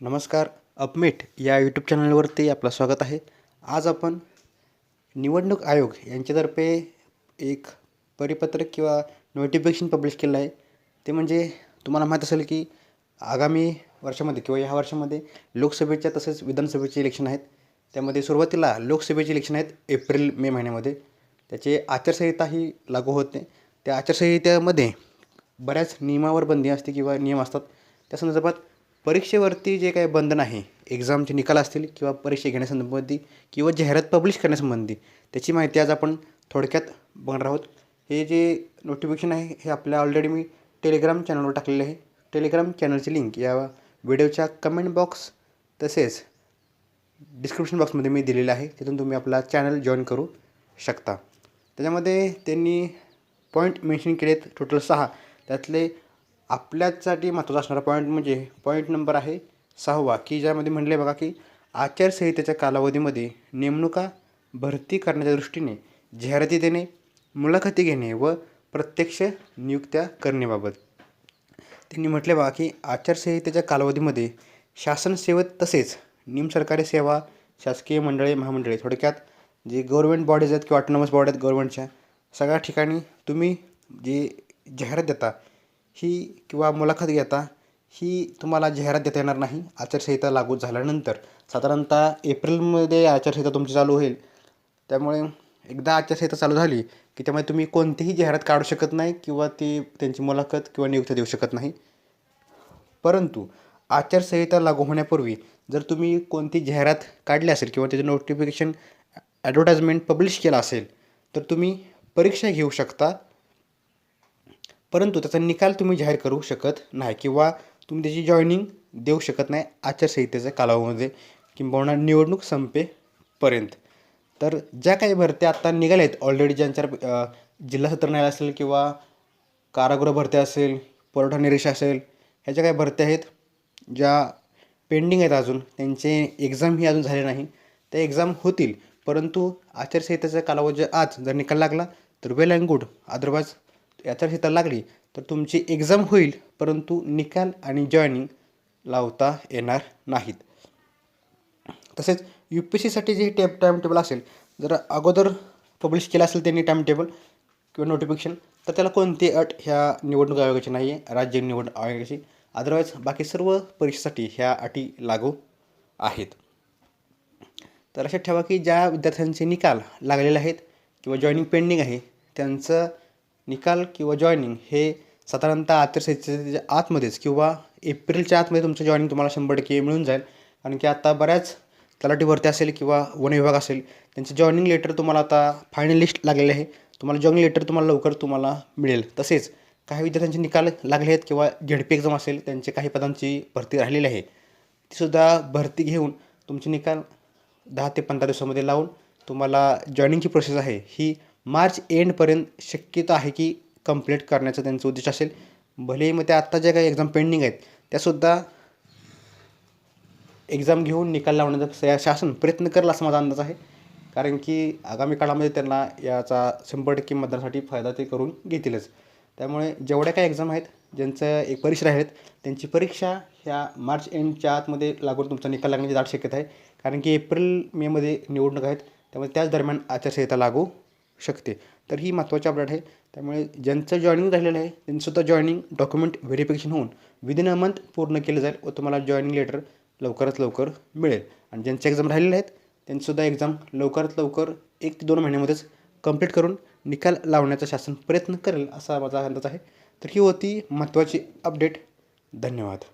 नमस्कार अपमेट या यूट्यूब चॅनलवरती आपलं स्वागत आहे. आज आपण निवडणूक आयोग यांच्यातर्फे एक परिपत्रक किंवा नोटिफिकेशन पब्लिश केलं आहे. ते म्हणजे तुम्हाला माहीत असेल की आगामी वर्षामध्ये किंवा ह्या वर्षामध्ये लोकसभेच्या तसेच विधानसभेचे इलेक्शन आहेत. त्यामध्ये सुरुवातीला लोकसभेचे इलेक्शन आहेत एप्रिल मे महिन्यामध्ये. त्याचे आचारसंहिताही लागू होते. त्या आचारसंहितेमध्ये बऱ्याच नियमावर बंदी असते किंवा नियम असतात. त्या संदर्भात परीक्षेवरती जे काही बंधन आहे एक्झामचे निकाल असतील किंवा परीक्षा घेण्यासंबंधी किंवा जाहिरात पब्लिश करण्यासंबंधी त्याची माहिती आज आपण थोडक्यात बघणार आहोत. हे जे नोटिफिकेशन आहे हे आपल्या ऑलरेडी मी टेलिग्राम चॅनलवर टाकलेले आहे. टेलिग्राम चॅनलची लिंक या व्हिडिओच्या कमेंट बॉक्स तसेच डिस्क्रिप्शन बॉक्समध्ये मी दिलेलं आहे. तिथून तुम्ही आपला चॅनल जॉईन करू शकता. त्याच्यामध्ये त्यांनी पॉईंट मेन्शन केलेत टोटल सहा. त्यातले आपल्यासाठी महत्त्वाचा असणारा पॉईंट म्हणजे पॉईंट नंबर आहे सहावा की ज्यामध्ये म्हणले बघा की आचारसंहितेच्या कालावधीमध्ये नेमणुका भरती करण्याच्या दृष्टीने जाहिराती देणे मुलाखती घेणे व प्रत्यक्ष नियुक्त्या करण्याबाबत. त्यांनी म्हटले बघा की आचारसंहितेच्या कालावधीमध्ये शासन सेवेत तसेच निमसरकारी सेवा शासकीय मंडळे महामंडळे थोडक्यात जे गव्हर्मेंट बॉडीज आहेत किंवा ऑटोनॉमस बॉडी आहेत गव्हर्मेंटच्या सगळ्या ठिकाणी तुम्ही जे जाहिरात देता ही किंवा मुलाखत घेता ही तुम्हाला जाहिरात देता येणार नाही. आचारसंहिता लागू झाल्यानंतर. साधारणतः एप्रिलमध्ये आचारसंहिता तुमची चालू होईल. त्यामुळे एकदा आचारसंहिता चालू झाली की त्यामुळे तुम्ही कोणतीही जाहिरात काढू शकत नाही किंवा ती त्यांची मुलाखत किंवा नियुक्ती देऊ शकत नाही. परंतु आचारसंहिता लागू होण्यापूर्वी जर तुम्ही कोणती जाहिरात काढली असेल किंवा त्याचं नोटिफिकेशन ॲडव्हर्टाईजमेंट पब्लिश केला असेल तर तुम्ही परीक्षा घेऊ शकता. परंतु त्याचा निकाल तुम्ही जाहीर करू शकत नाही किंवा तुम्ही त्याची जॉईनिंग देऊ शकत नाही आचारसंहितेच्या कालावधीमध्ये किंबहुना निवडणूक संपेपर्यंत. तर ज्या काही भरत्या आत्ता निघाल्या आहेत ऑलरेडी ज्यांच्या जिल्हा सत्र न्यायालय असेल किंवा कारागृह भरत्या असेल पुरवठा निरीक्षा असेल ह्या ज्या काही भरत्या आहेत ज्या पेंडिंग आहेत अजून त्यांचे एक्झाम ही अजून झाले नाही. त्या एक्झाम होतील परंतु आचारसंहितेचा कालावधी आज जर निकाल लागला तर वेल अँड गुड. अदरवाईज आचारसंहिता लागली तर तुमची एक्झाम होईल परंतु निकाल आणि जॉईनिंग लावता येणार नाहीत. तसेच यू पी सीसाठी जे टेप टाईम टेबल असेल जर अगोदर पब्लिश केलं असेल त्यांनी टाईम टेबल किंवा नोटिफिकेशन तर त्याला कोणती अट ह्या निवडणूक आयोगाची नाही आहे राज्य निवडणूक आयोगाची. अदरवाईज बाकी सर्व परीक्षेसाठी ह्या अटी लागू आहेत. तर लक्षात ठेवा की ज्या विद्यार्थ्यांचे निकाल लागलेले आहेत किंवा जॉईनिंग पेंडिंग आहे त्यांचं निकाल किंवा जॉईनिंग हे साधारणतः आचारसंहितेच्या आतमध्येच किंवा एप्रिलच्या आतमध्ये तुमचं जॉईनिंग तुम्हाला शंभर टक्के मिळून जाईल. कारण की आता बऱ्याच तलाठी भरती असेल किंवा वन विभाग असेल त्यांचे जॉईनिंग लेटर तुम्हाला आता फायनल लिस्ट लागलेले आहे. तुम्हाला जॉईनिंग लेटर तुम्हाला लवकर तुम्हाला मिळेल. तसेच काही विद्यार्थ्यांचे निकाल लागले आहेत किंवा झेडपी एक्झाम असेल त्यांचे काही पदांची भरती राहिलेली आहे. तीसुद्धा भरती घेऊन तुमचे निकाल दहा ते पंधरा दिवसामध्ये लावून तुम्हाला जॉईनिंगची प्रोसेस आहे. ही मार्च एंडपर्यंत शक्यता आहे की कंप्लीट करण्याचं त्यांचं उद्देश असेल. भलेही मग त्या आत्ता ज्या काही एक्झाम पेंडिंग आहेत त्यासुद्धा एक्झाम घेऊन निकाल लावण्याचा शासन प्रयत्न करेल असा माझा अंदाज आहे. कारण की आगामी काळामध्ये त्यांना याचा शंभर टक्के मतदानासाठी फायदा ते करून घेतीलच. त्यामुळे जेवढ्या काही एक्झाम आहेत ज्यांचं एक परीक्षा आहेत त्यांची परीक्षा ह्या मार्च एंडच्या आतमध्ये लागून तुमचा निकाल लागण्याची दाट शक्यता आहे. कारण की एप्रिल मेमध्ये निवडणूक आहेत त्यामुळे त्याच दरम्यान आचारसंहिता लागू शकते. तर ही महत्त्वाची अपडेट आहे. त्यामुळे ज्यांचं जॉईनिंग राहिलेलं आहे त्यांचंसुद्धा जॉईनिंग डॉक्युमेंट व्हेरिफिकेशन होऊन विदिन अ मंथ पूर्ण केलं जाईल व तुम्हाला जॉईनिंग लेटर लवकरात लवकर मिळेल. आणि ज्यांचे एक्झाम राहिलेले आहेत त्यांनीसुद्धा एक्झाम लवकरात लवकर एक ते दोन महिन्यामध्येच कंप्लीट करून निकाल लावण्याचा शासन प्रयत्न करेल असा माझा अंदाज आहे. तर ही होती महत्त्वाची अपडेट धन्यवाद.